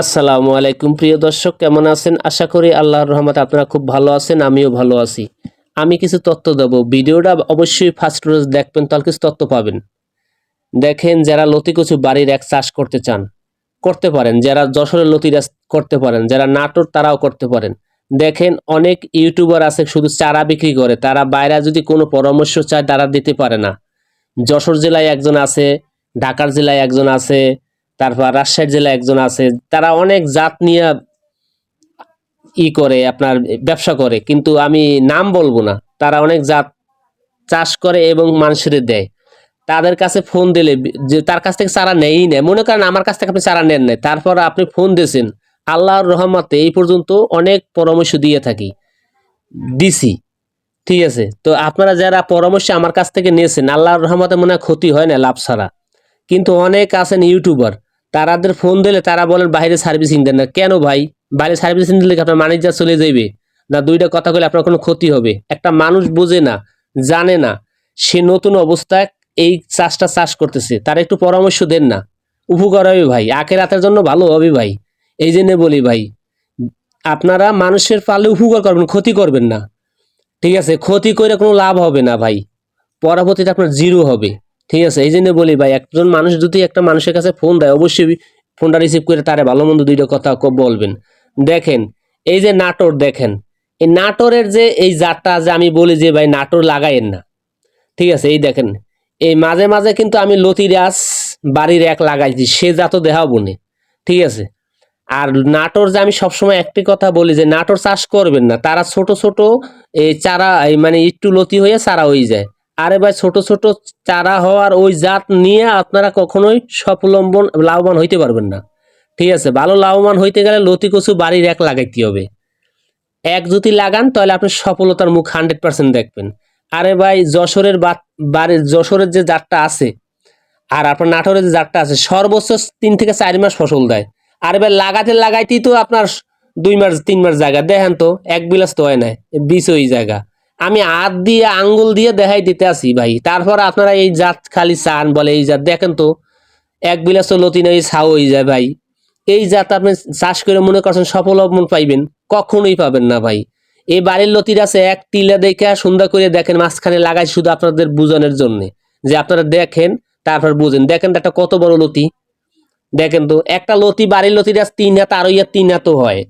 আসসালামু আলাইকুম। প্রিয় দর্শক, কেমন আছেন? আশা করি আল্লাহর রহমতে আপনারা খুব ভালো আছেন, আমিও ভালো আছি। আমি কিছু তথ্য দেব। ভিডিওটা অবশ্যই ফার্স্ট রোজ দেখবেন, তাহলে কিছু তথ্য পাবেন। দেখেন, যারা লতি কচু বাড়ির এক চাষ করতে চান, করতে পারেন। যারা যশোরের লতি করতে পারেন, যারা নাটোর তারাও করতে পারেন। দেখেন, অনেক ইউটিউবার আছে, শুধু চারা বিক্রি করে। তারা বাইরে যদি কোনো পরামর্শ চায়, তারা দিতে পারে না। যশোর জেলায় একজন আছে, ঢাকার জেলায় একজন আছে তারপর রাজশাহী জেলায় একজন আছে, তারা অনেক জাত নিয়ে ই করে, আপনার ব্যবসা করে, কিন্তু আমি নাম বলব না। তারা অনেক জাত চাষ করে এবং মানুষের দেয়। তাদের কাছে ফোন দিলে, যে তার কাছ থেকে চারা নেই নেয় মনে করেন আমার কাছ থেকে আপনি চারা নেন নাই, তারপর আপনি ফোন দিয়েছেন, আল্লাহর রহমতে এই পর্যন্ত অনেক পরামর্শ দিয়ে থাকি, দিছি, ঠিক আছে? তো আপনারা যারা পরামর্শ আমার কাছ থেকে নিয়েছেন, আল্লাহর রহমতে মনে হয় ক্ষতি হয় না লাভ ছাড়া। কিন্তু অনেক আছেন ইউটিউবার তারাদের ফোন দিলে তারা বলেন, বাইরে সার্ভিসিং দেন না। কেন ভাই? বাইরে সার্ভিসিং দিলে আপনার ম্যানেজার চলে যাইবে? না, দুইটা কথা বলে আপনার কোনো ক্ষতি হবে? একটা মানুষ বোঝে না, জানে না, সে নতুন অবস্থায় এই চাষটা চাষ করতেছে। তার একটু পরামর্শ দেন না। উপকার হবে ভাই, আখের রাতের জন্য ভালো হবে ভাই। এই জন্য বলি ভাই, আপনারা মানুষের পালে উপকার করবেন, ক্ষতি করবেন না। ঠিক আছে, ক্ষতি করে কোনো লাভ হবে না ভাই। পরবর্তীতে আপনার জিরো হবে। ঠিক আছে, এই জন্য বলি ভাই, একজন মানুষ যদি একটা মানুষের কাছে ফোন দেয়, অবশ্যই ফোনটা রিসিভ করে তারে ভালো মন্দ দুইটা কথা বলবেন। দেখেন, এই যে নাটোর দেখেন, এই নাটোরের যে এই জাতটা যে আমি বলি যে ভাই, নাটোর লাগাইয়েন না। ঠিক আছে, এই দেখেন, এই মাঝে মাঝে কিন্তু আমি লতি লতিরাস বাড়ির এক লাগাইছি, সে জাতও দেখাও বনে ঠিক আছে, আর নাটোর যে আমি সবসময় একটি কথা বলি যে, নাটোর চাষ করবেন না, তারা ছোট ছোট এই চারা মানে একটু লতি হয়ে চারা হয়ে যায়। আরে ভাই, ছোট ছোট চারা হওয়ার ওই জাত নিয়ে আপনারা কখনোই সফলম্বন লাভবান হইতে পারবেন না। ঠিক আছে, ভালো লাভবান হইতে গেলে লতি কচু বাড়ির এক লাগাইতে হবে। এক যদি লাগান, তাহলে আপনি সফলতার মুখ হান্ড্রেড পার্সেন্ট দেখবেন। আরে ভাই, যশোরের বাড়ির, যশোরের যে জাতটা আছে, আর আপনার নাটোরের যে জাতটা আছে, সর্বোচ্চ তিন থেকে চার মাস ফসল দেয়। আর ভাই, লাগাতে লাগাইতেই তো আপনার দুই মাস, তিন মাস জায়গা। দেখেন তো, এক বিলাস তো হয় না বিষ ওই জায়গা। আমি হাত দিয়ে আঙ্গুল দিয়ে দেখাই দিতে আসি ভাই। তারপর আপনারা এই জাত খালি চান বলে এই জাত। দেখেন তো, এক বিলাস লতি নেই ছাও হয়ে যায় ভাই। এই জাত আপনি চাষ করে মনে করছেন সফল অবমন পাইবেন, কখনোই পাবেন না ভাই। এই বাড়ির লতির আছে এক টিলা দেখে সুন্দর করে দেখেন, মাঝখানে লাগাই শুধু আপনাদের বুঝানোর জন্য। যে আপনারা দেখেন, তারপর বুঝেন। দেখেন একটা কত বড় লতি। দেখেন তো, একটা লতি বাড়ির লতির আছে তিন হাত আড়াই হাত তিন হাতও হয়।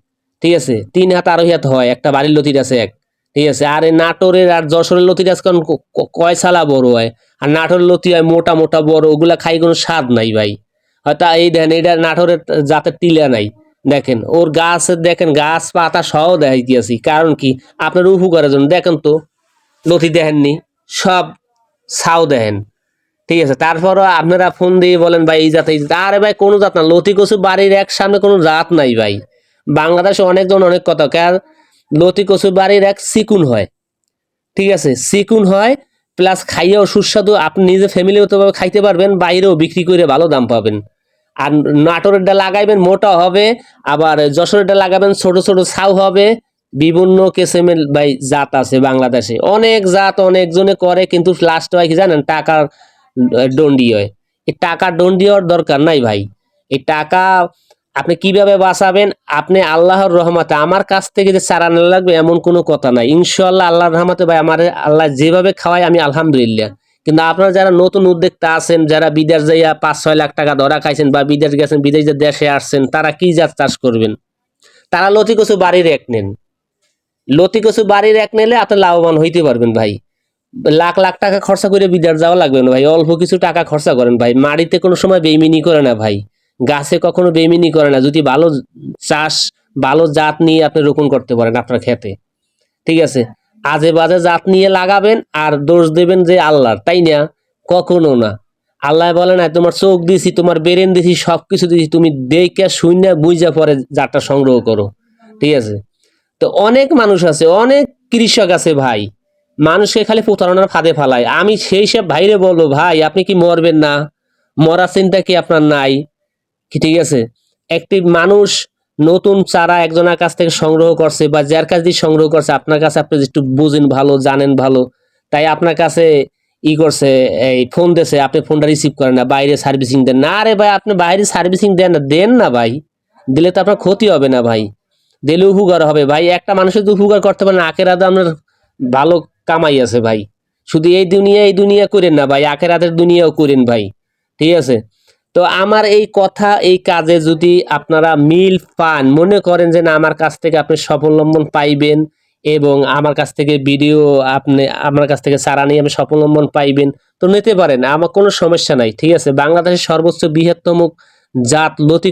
ঠিক আছে, তিন হাত আড়াই হাত হয়, একটা বাড়ির লতির আছে এক। ঠিক আছে, আর এই নাটোরের আর যশোরের লতির ক- কয় সালা বড় হয়? আর নাটোরের লতি হয় মোটা মোটা বড়, ওগুলা খাই কোনো স্বাদ নাই ভাই। হয়তো এই দেখেন, এটা নাটোরের জাতের টিলা নাই। দেখেন, ওর গাছ, দেখেন, গাছ পাতা সহ দেখাইতেছি। কারণ কি? আপনার উপকারের জন্য। দেখেন তো, লতি দেখেননি, সব ছাও দেখেন। ঠিক আছে, তারপরও আপনারা ফোন দিয়ে বলেন ভাই, এই জাত এই জাত। আরে ভাই, কোনো জাত না। লতি কচু বাড়ির এক সামনে কোনো জাত নাই ভাই। বাংলাদেশে অনেকজন অনেক কথা। কার লতি কচু বাড়ির এক সিকুন হয়। ঠিক আছে? সিকুন হয় প্লাস খাইয়েও সুস্বাদু, আপনি নিজে ফ্যামিলিগতভাবে খাইতে পারবেন, বাইরেও বিক্রি করে ভালো দাম পাবেন। আর নাটোরের নাটোরেরটা লাগাইবেন, মোটা হবে, আবার যশোরেরটা লাগাবেন, ছোট ছোট ছাউ হবে। বিভিন্ন কেসেমের ভাই, জাত আছে বাংলাদেশে। অনেক জাত অনেকজনে করে, কিন্তু লাস্ট হয় কি জানেন? টাকার ডন্ডি হয়। এই টাকার ডন্ডি হওয়ার দরকার নাই ভাই। এই টাকা আপনি কীভাবে বাঁচাবেন? আপনি আল্লাহর রহমতে আমার কাছ থেকে যে চারা না লাগবে এমন কোনো কথা নাই। ইনশাল্লাহ আল্লাহর রহমতে ভাই আমার আল্লাহ যেভাবে খাওয়াই আমি আলহামদুলিল্লাহ। কিন্তু আপনারা যারা নতুন উদ্যোক্তা আছেন, যারা বিদেশ যাইয়া পাঁচ ছয় লাখ টাকা ধরা খাইছেন বা বিদেশ গেছেন, বিদেশ দেশে আসছেন, তারা কি জাত চাষ করবেন? তারা লতি কচু বাড়ির এক নেন। লতি কচু বাড়ির এক নিলে আপনি লাভবান হইতে পারবেন ভাই। লাখ লাখ টাকা খরচা করে বিদেশ যাওয়া লাগবে না ভাই। অল্প কিছু টাকা খরচা করেন ভাই। মাড়িতে কোনো সময় বেমিনি করে না ভাই। গাছে কখনো বেমিনি করে না। যদি ভালো চাষ, ভালো জাত নিয়ে আপনি রোপণ করতে পারেন আপনার খেতে ঠিক আছে? আজে বাজে জাত নিয়ে লাগাবেন আর দোষ দেবেন যে আল্লাহর, তাই না? কখনো না। আল্লাহ বলে না তোমার চোখ দিছি, তোমার বেরেন দিছি সব কিছু দিছি, তুমি দেখে শূন্য বুঝা পরে জাতটা সংগ্রহ করো। ঠিক আছে? তো অনেক মানুষ আছে, অনেক কৃষক আছে ভাই। মানুষকে খালি প্রতারণার ফাঁদে ফালায়। আমি সেই সব ভাইরে বলব, ভাই, আপনি কি মরবেন না? মরার চিন্তা কি আপনার নাই? কি ঠিক আছে? একটি মানুষ নতুন চারা একজনের কাছ থেকে সংগ্রহ করছে বা যার কাছ দিয়ে সংগ্রহ করছে, আপনার কাছে আপনি একটু বুঝেন ভালো, জানেন ভালো। তাই আপনার কাছে ই করছে, এই ফোন দিয়েছে আপনি ফোনটা রিসিভ করেন না, বাইরে সার্ভিসিং দেন না। আরে ভাই, আপনি বাইরে সার্ভিসিং দেন না দেন না ভাই। দিলে তো আপনার ক্ষতি হবে না ভাই। দিলে উপকার হবে ভাই। একটা মানুষের তো উপকার করতে পারেন, আখের আদে আপনার ভালো কামাই আছে ভাই। শুধু এই দুনিয়া এই দুনিয়া করেন না ভাই, আখের আদের দুনিয়াও করেন ভাই। ঠিক আছে? তো আমার এই কথা, এই কাজে যদি আপনারা মিল পান, মনে করেন যে না, আমার কাছ থেকে আপনি সফলম্বন পাইবেন এবং আমার কাছ থেকে ভিডিও আপনি, আমার কাছ থেকে সারা নিয়ে আপনি সফলম্বন পাইবেন, তো নিতে পারেন। আমার কোনো সমস্যা নাই, ঠিক আছে? বাংলাদেশের সর্বোচ্চ বৃহত্তম জাত লতি